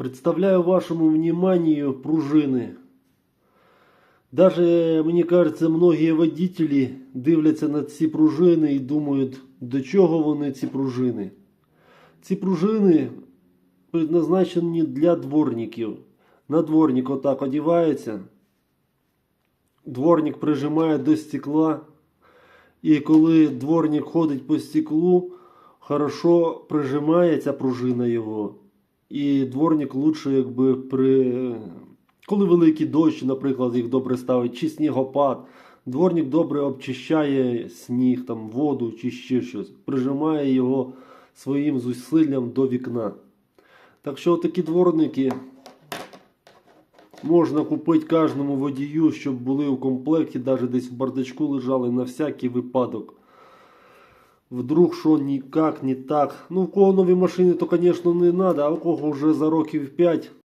Представляю вашему вниманию пружины. Даже, мені кажется, многие водителі дивляться на ці пружини і думають, до чого вони ці пружини. Ці пружини предназначені для дворників. На дворник отак одівається. Дворник прижимає до стекла. І коли дворник ходить по стеклу, хорошо прижимається пружина його. І дворник лучше, якби при. Коли великий дощ, наприклад, їх добре ставить, чи снігопад, дворник добре обчищає сніг, там, воду чи ще щось, прижимає його своїм зусиллям до вікна. Так що такі дворники можна купити кожному водію, щоб були у комплекті, навіть десь в бардачку лежали на всякий випадок. Вдруг що ніяк, не так. Ну, в кого нові машини, то, звісно, не треба, а у кого вже за років 5